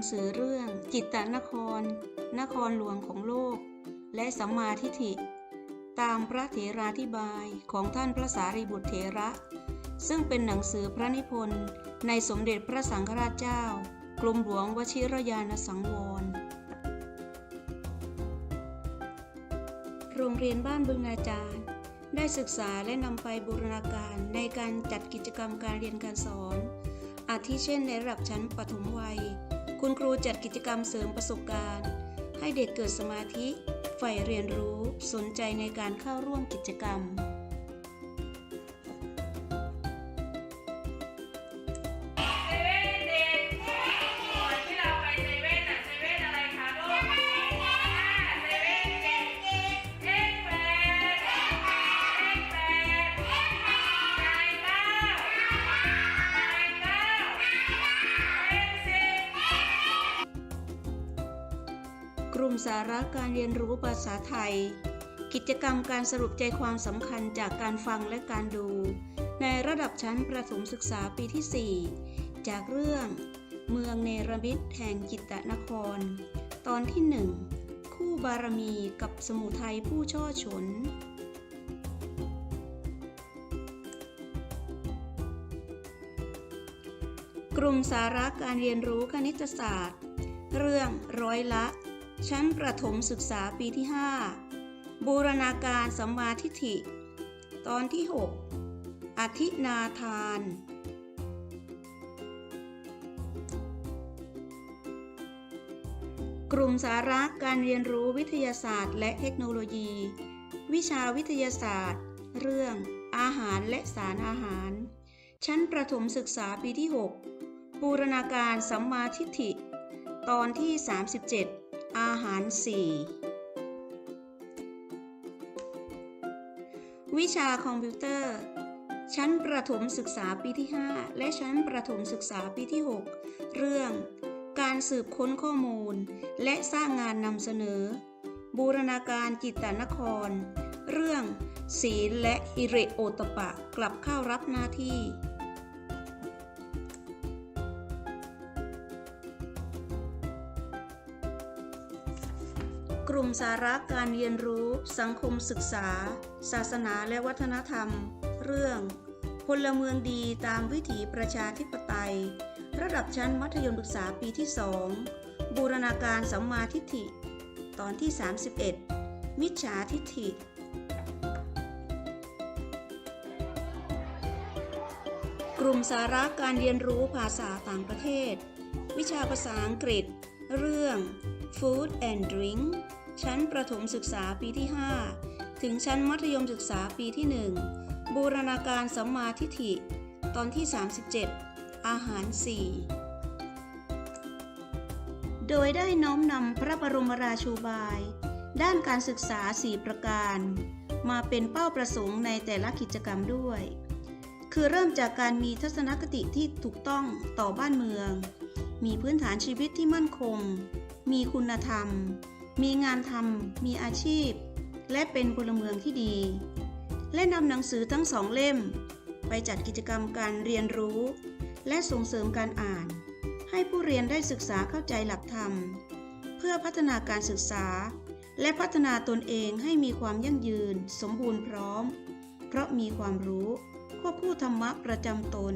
งสือเรื่องจิตตนคร นครหลวงของโลก และสัมมาทิฏฐิ ตามพระเถราธิบายของท่านพระสารีบุตรเถระ ซึ่งเป็นหนังสือพระนิพนธ์ในสมเด็จพระสังฆราชเจ้ากรมหลวงวชิรยานสังวร โรงเรียนบ้านบึงอาจารย์ ได้ศึกษาและนำไปบูรณาการในการจัดกิจกรรมการเรียนการสอนอาทิเช่นในระดับชั้นปฐมวัย คุณครูจัดกิจกรรมเสริมประสบการณ์ ให้เด็กเกิดสมาธิใฝ่เรียนรู้สนใจในการเข้าร่วมกิจกรรม มสาระการเรียนรู้ภาษาไทย กิจกรรมการสรุปใจความสำคัญจากการฟังและการดู ในระดับชั้นประถมศึกษาปีที่ 4 จากเรื่อง เมืองเนรมิตแห่งจิตตนคร ตอนที่ 1 คู่บารมีกับสมุทัยผู้ช่อฉนกลุ่มสาระการเรียนรู้คณิตศาสตร์ เรื่องร้อยละ ชั้นประถมศึกษาปีที่ 5 บูรณาการสัมมาทิฏฐิ ตอนที่ 6 อธินาทาน กลุ่มสาระการเรียนรู้วิทยาศาสตร์และเทคโนโลยี วิชาวิทยาศาสตร์ เรื่องอาหารและสารอาหาร ชั้นประถมศึกษาปีที่ 6 บูรณาการสัมมาทิฏฐิ ตอนที่ 37 อาหาร 4 วิชาคอมพิวเตอร์ ชั้นประถมศึกษาปีที่ 5 และชั้นประถมศึกษาปีที่ 6 เรื่อง การสืบค้นข้อมูล และสร้างงานนำเสนอ บูรณาการจิตตนคร เรื่อง ศีลและฮิริโอตปะกลับเข้ารับหน้าที่ กลุ่มสาระการเรียนรู้ สังคมศึกษา ศาสนาและวัฒนธรรม เรื่อง พลเมืองดีตามวิถีประชาธิปไตย ระดับชั้นมัธยมศึกษาปีที่2บูรณาการสัมมาทิฏฐิ ตอนที่ 31 มิจฉาทิฏฐิกลุ่มสาระการเรียนรู้ภาษาต่างประเทศ วิชาภาษาอังกฤษ เรื่อง Food and Drink ชั้นประถมศึกษาปีที่ 5 ถึงชั้นมัธยมศึกษาปีที่ 1 บูรณาการสัมมาทิฏฐิ ตอนที่ 37 อาหาร 4 โดยได้น้อมนำพระบรมราชูบาย ด้านการศึกษา 4 ประการ มาเป็นเป้าประสงค์ในแต่ละกิจกรรมด้วย คือเริ่มจากการมีทัศนคติที่ถูกต้องต่อบ้านเมือง มีพื้นฐานชีวิตที่มั่นคง มีคุณธรรม มีงานทำมีอาชีพ และเป็นพลเมืองที่ดี และนำหนังสือทั้งสองเล่ม ไปจัดกิจกรรมการเรียนรู้ และส่งเสริมการอ่าน ให้ผู้เรียนได้ศึกษาเข้าใจหลักธรรม เพื่อพัฒนาการศึกษา และพัฒนาตนเองให้มีความยั่งยืน สมบูรณ์พร้อม เพราะมีความรู้ควบคู่ธรรมะประจำตน